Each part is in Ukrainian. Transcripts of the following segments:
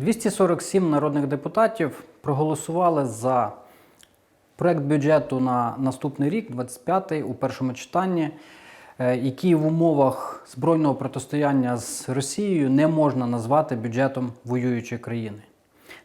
247 народних депутатів проголосували за проект бюджету на наступний рік, 25-й, у першому читанні, е, який в умовах збройного протистояння з Росією не можна назвати бюджетом воюючої країни.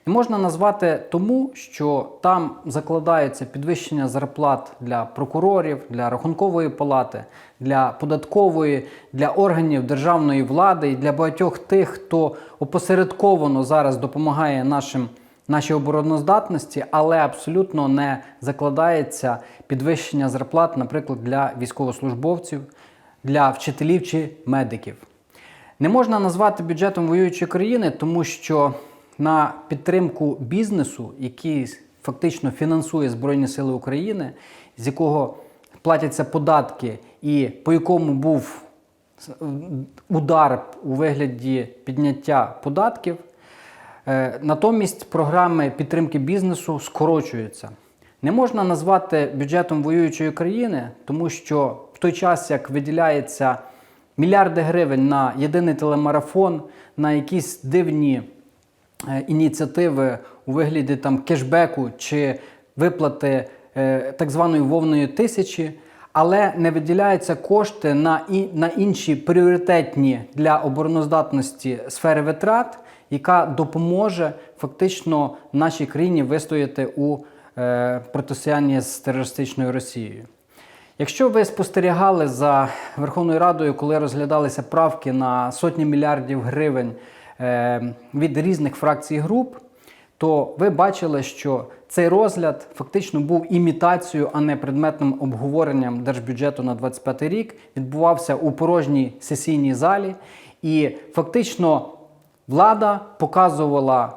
Можна назвати тому, що там закладається підвищення зарплат для прокурорів, для рахункової палати, для податкової, для органів державної влади і для багатьох тих, хто опосередковано зараз допомагає нашим нашій обороноздатності, але абсолютно не закладається підвищення зарплат, наприклад, для військовослужбовців, для вчителів чи медиків. Не можна назвати бюджетом воюючої країни, тому що на підтримку бізнесу, який фактично фінансує Збройні Сили України, з якого платяться податки, і по якому був удар у вигляді підняття податків, е, натомість програми підтримки бізнесу скорочуються. Не можна назвати бюджетом воюючої країни, тому що в той час, як виділяється мільярди гривень на єдиний телемарафон, на якісь дивні е, ініціативи у вигляді там кешбеку чи виплати е, так званої вовної тисячі, але не виділяються кошти на, і, на інші пріоритетні для обороноздатності сфери витрат, яка допоможе фактично нашій країні вистояти у е, протистоянні з терористичною Росією. Якщо ви спостерігали за Верховною Радою, коли розглядалися правки на сотні мільярдів гривень е, від різних фракцій груп, то ви бачили, що цей розгляд фактично був імітацією, а не предметним обговоренням держбюджету на 25 рік. Відбувався у порожній сесійній залі, і фактично влада показувала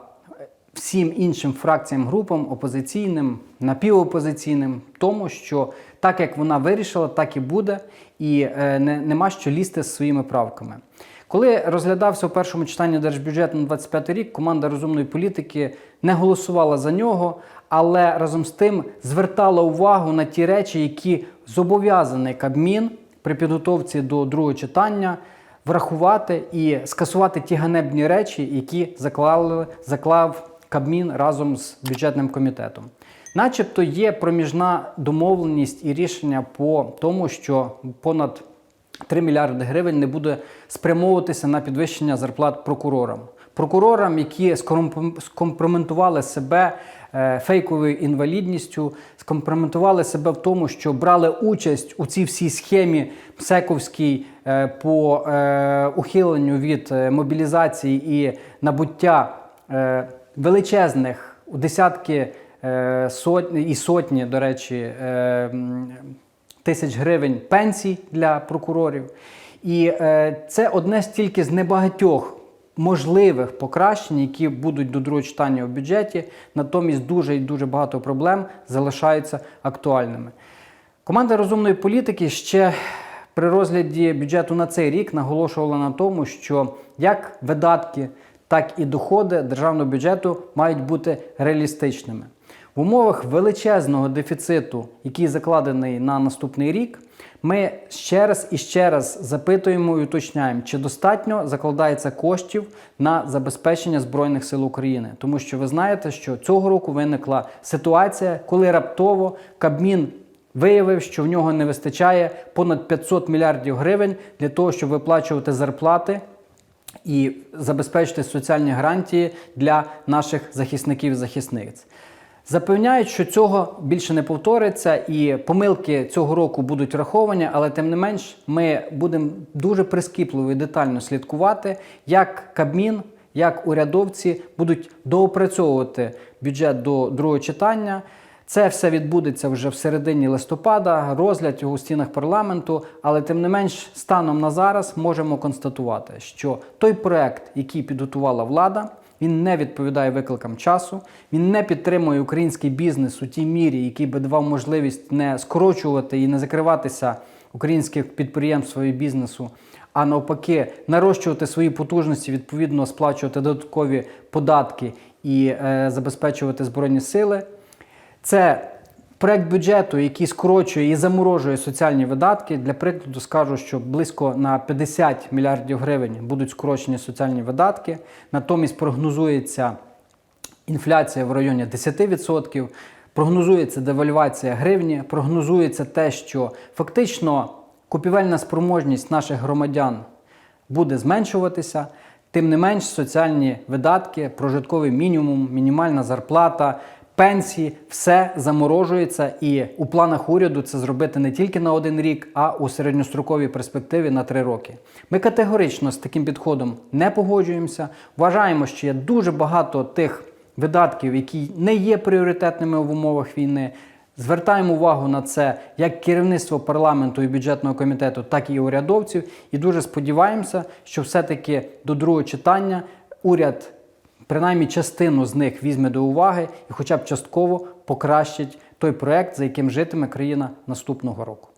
всім іншим фракціям, групам, опозиційним, напівопозиційним, тому що так як вона вирішила, так і буде, і е, не, нема що лізти з своїми правками. Коли розглядався у першому читанні держбюджет на 25 рік, команда розумної політики не голосувала за нього, але разом з тим звертала увагу на ті речі, які зобов'язаний Кабмін при підготовці до другого читання врахувати і скасувати ті ганебні речі, які заклали, заклав Кабмін разом з бюджетним комітетом. Начебто є проміжна домовленість і рішення по тому, що понад 3 мільярди гривень не буде спрямовуватися на підвищення зарплат прокурорам. Прокурорам, які скомпрометували себе е, фейковою інвалідністю, скомпрометували себе в тому, що брали участь у цій всій схемі псековській е, по е, ухиленню від мобілізації і набуття величезних у десятки сотні і сотні, до речі, тисяч гривень пенсій для прокурорів. І е, це одне тільки з небагатьох можливих покращень, які будуть до другого читання у бюджеті. Натомість дуже і дуже багато проблем залишаються актуальними. Команда розумної політики ще при розгляді бюджету на цей рік наголошувала на тому, що як видатки, так і доходи державного бюджету мають бути реалістичними. В умовах величезного дефіциту, який закладений на наступний рік, ми ще раз і ще раз запитуємо і уточняємо, чи достатньо закладається коштів на забезпечення Збройних сил України. Тому що ви знаєте, що цього року виникла ситуація, коли раптово Кабмін виявив, що в нього не вистачає понад 500 мільярдів гривень для того, щоб виплачувати зарплати і забезпечити соціальні гарантії для наших захисників і захисниць. Запевняють, що цього більше не повториться, і помилки цього року будуть враховані, але тим не менш ми будемо дуже прискіпливо і детально слідкувати, як Кабмін, як урядовці будуть доопрацьовувати бюджет до другого читання. Це все відбудеться вже в середині листопада, розгляд його у стінах парламенту. Але тим не менш, станом на зараз можемо констатувати, що той проект, який підготувала влада, він не відповідає викликам часу, він не підтримує український бізнес у тій мірі, який би давав можливість не скорочувати і не закриватися українських підприємств свого бізнесу, а навпаки, нарощувати свої потужності, відповідно сплачувати додаткові податки і е, забезпечувати збройні сили. Це Проект бюджету, який скорочує і заморожує соціальні видатки, для прикладу скажу, що близько на 50 мільярдів гривень будуть скорочені соціальні видатки. Натомість прогнозується інфляція в районі 10%, прогнозується девальвація гривні, прогнозується те, що фактично купівельна спроможність наших громадян буде зменшуватися. Тим не менш, соціальні видатки, прожитковий мінімум, мінімальна зарплата, пенсії все заморожується, і у планах уряду це зробити не тільки на один рік, а у середньостроковій перспективі на три роки. Ми категорично з таким підходом не погоджуємося. Вважаємо, що є дуже багато тих видатків, які не є пріоритетними в умовах війни. Звертаємо увагу на це як керівництво парламенту і бюджетного комітету, так і урядовців. І дуже сподіваємося, що все-таки до другого читання уряд принаймні частину з них візьме до уваги і, хоча б частково, покращить той проект, за яким житиме країна наступного року.